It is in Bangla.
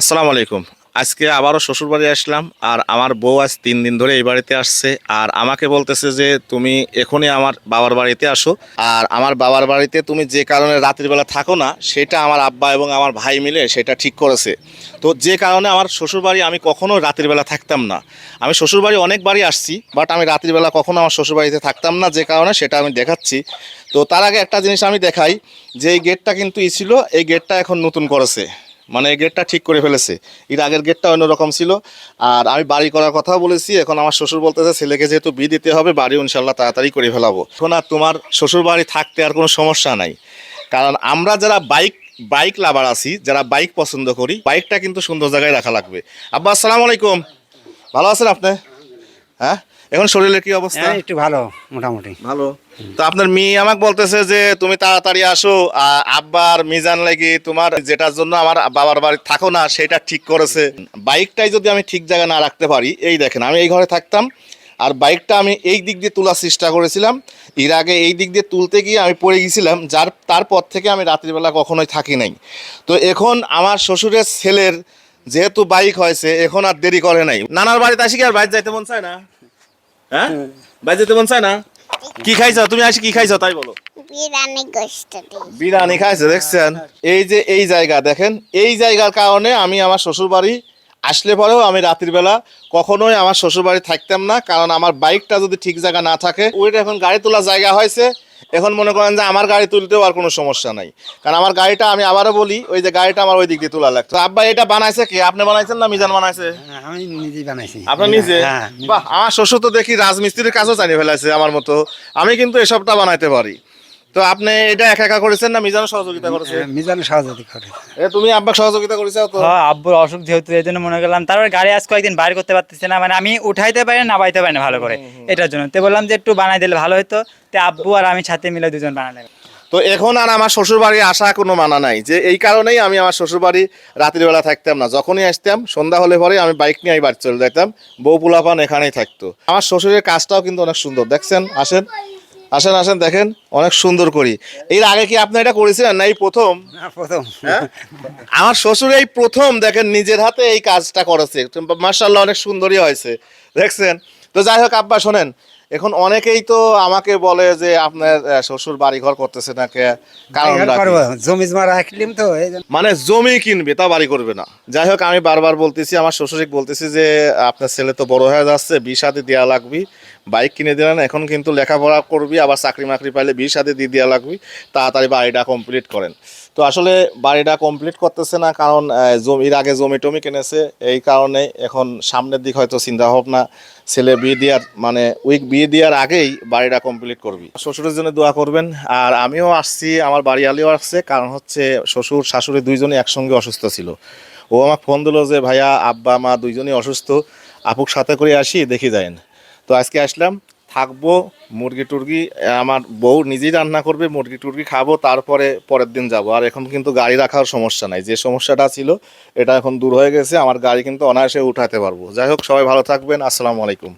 আসসালামু আলাইকুম। আজকে আবারও শ্বশুরবাড়ি আসলাম আর আমার বউ আজ তিন দিন ধরে এই বাড়িতে আসছে আর আমাকে বলতেছে যে তুমি এখনই আমার বাবার বাড়িতে আসো আর আমার বাবার বাড়িতে তুমি যে কারণে রাত্রির বেলা থাকো না, সেটা আমার আব্বা এবং আমার ভাই মিলে সেটা ঠিক করেছে। তো যে কারণে আমার শ্বশুরবাড়ি আমি কখনো রাত্রির বেলা থাকতাম না। আমি শ্বশুরবাড়ি অনেকবারই আসছি বাট আমি রাত্রির বেলা কখনো আমার শ্বশুরবাড়িতে থাকতাম না, যে কারণে সেটা আমি দেখাচ্ছি। তো তার আগে একটা জিনিস আমি দেখাই, যে এই গেটটা কিন্তু ই ছিল, এই গেটটা এখন নতুন করেছে। মানে এই গেটটা ঠিক করে ফেলেছে। এর আগের গেটটা অন্যরকম ছিল। আর আমি বাড়ি করার কথা বলেছি। এখন আমার শ্বশুর বলতেছে, ছেলেকে যেহেতু বিয়ে দিতে হবে বাড়ি ইনশাল্লাহ তাড়াতাড়ি করে ফেলাবো। এখন আর তোমার শ্বশুর বাড়ি থাকতে আর কোনো সমস্যা নাই। কারণ আমরা যারা বাইক বাইক লাভার আছি, যারা বাইক পছন্দ করি বাইকটা কিন্তু সুন্দর জায়গায় রাখা লাগবে। আব্বা, আসসালামু আলাইকুম। ভালো আছেন আপনি? হ্যাঁ? এখন শরীরের কি অবস্থা? হ্যাঁ একটু ভালো মোটামুটি। ভালো। তো আপনার মেয়ে আমাকে বলতেছে যে তুমি তাড়াতাড়ি আসো আব্বার মিজান লাগি তোমার যেটার জন্য আমার বাবার বাড়ি থাকো না সেটা ঠিক করেছে। বাইকটাই যদি আমি ঠিক জায়গায় না রাখতে পারি এই দেখেন আমি এই ঘরে থাকতাম আর বাইকটা আমি এই দিক দিয়ে তোলার চেষ্টা করেছিলাম। এর আগে এই দিক দিয়ে তুলতে গিয়ে আমি পড়ে গেছিলাম যার তারপর থেকে আমি রাত্রিবেলা কখনোই থাকি নাই। তো এখন আমার শ্বশুরের ছেলের যেহেতু বাইক হয়েছে এখন আর দেরি করে নাই। নানার বাড়িতে আসি কি আর? বাইক যাইতে মন চায় না? হ্যাঁ? বাইক যেতে মন চায় না? কি খাইছো? তুমি আসি কি খাইছো? তাই বলো। বিরিয়ানি খাইছো বিরিয়ানি খাইছে দেখছেন? এই যে এই জায়গা দেখেন? এই জায়গার কারণে আমি আমার শ্বশুর বাড়ি আসলে পরেও আমি রাত্রির বেলা কখনোই আমার শ্বশুর বাড়ি থাকতাম না কারণ আমার বাইকটা যদি ঠিক জায়গা না থাকে ওইটা এখন গাড়ি তোলার জায়গা হয়েছে এখন মনে করেন যে আমার গাড়ি তুলতেও আর কোনো সমস্যা নাই। কারণ আমার গাড়িটা আমি আবারও বলি ওই যে গাড়িটা আমার ওই দিক দিয়ে তোলা লাগতো আব্বা এটা বানাইছে কি? আপনি বানাইছেন না মিজান বানাইছে? হ্যাঁ, আমি নিজেই বানাইছি। আপনার নিজে? হ্যাঁ বাহ আমার শ্বশুর তো দেখি রাজমিস্ত্রির কাজও জানিয়ে ফেলাইছে আমার মতো। আমি কিন্তু এসবটা বানাইতে পারি। তো আপনি এটা একা একা করেছেন না মিজান সহযোগিতা করেছে? হ্যাঁ, মিজান সহযোগী করে। এ তুমি আব্বা সহযোগিতা করেছ তো? হ্যাঁ আব্বুর অসুখ যেহেতু এই জন্য মনে করলাম তারপর গাড়ি আজ কয়েকদিন বাইর করতে পারতেছে না মানে আমি উঠাইতে পারি না নামাইতে পারি না ভালো করে এটার জন্য। তো বললাম যে একটু বানাই দিলে ভালো হতো তো আব্বু আর আমি সাথে মিলে দুজন বানালাম তো এখন আর আমার শ্বশুর বাড়ি আসা কোনো মানা নাই যে এই কারণেই আমি আমার শ্বশুর বাড়ি রাতের বেলা থাকতাম না। যখনই আসতাম সন্ধ্যা হলে পরে আমি বাইক নিয়ে আমি বাড়ি চলে যেতাম বউ পোলাপান এখানেই থাকতো। আমার শ্বশুরের কাজটাও কিন্তু অনেক সুন্দর দেখছেন আসেন। আসেন আসেন দেখেন অনেক সুন্দর করি। এর আগে কি আপনি এটা করেছিলেন না এই প্রথম? প্রথম। হ্যাঁ? আমার শ্বশুর এই প্রথম দেখেন নিজের হাতে এই কাজটা করেছে। মার্শাল্লাহ অনেক সুন্দরই হয়েছে। দেখছেন? তো যাই হোক আব্বা শোনেন এখন অনেকেই তো আমাকে বলে যে আপনার শ্বশুর বাড়ি ঘর করতেছে নাকি? কারণ জমি রাখলিম তো মানে জমি কিনবে তা বাড়ি করবে না। যাই হোক আমি বারবার বলতেছি আমার শ্বশুরিক বলতেছি যে আপনার ছেলে তো বড় হয়ে যাচ্ছে বিশ হাতে দেওয়া লাগবে। বাইক কিনে দিলেন এখন কিন্তু লেখাপড়া করবি আবার চাকরি মাকরি পাইলে বিশ হাতে দিয়ে দেওয়া লাগবে। তাড়াতাড়ি বাড়িটা কমপ্লিট করেন। তো আসলে বাড়িটা কমপ্লিট করতেছে না কারণ জমির আগে জমি টমি কিনেছে। এই কারণে এখন সামনের দিক হয়তো চিন্তা ভাবনা ছেলে বিয়ে দেওয়ার মানে উইক বিয়ে দেওয়ার আগেই বাড়িটা কমপ্লিট করবি। শ্বশুরের জন্য দোয়া করবেন। আর আমিও আসছি, আমার বাড়ি আলিও আসছে, কারণ হচ্ছে শ্বশুর, শাশুড়ি দুইজনই একসঙ্গে অসুস্থ ছিল। ও আমাকে ফোন দিলো যে, ভাইয়া, আব্বা, মা দুইজনই অসুস্থ। আপুক সাথে করে আসি, দেখি যাইন। তো আজকে আসলাম, থাকব, মুরগি টুরগি, আমার বউ নিজেই রান্না করবে, মুরগি টুরগি খাব, তারপরে পরের দিন যাব। আর এখন কিন্তু গাড়ি রাখার সমস্যা নাই। যে সমস্যাটা ছিল, এটা এখন দূর হয়ে গেছে, আমার গাড়ি কিন্তু অনায়াসে উঠাতে পারব। যাই হোক, সবাই ভালো থাকবেন, আসসালামু আলাইকুম।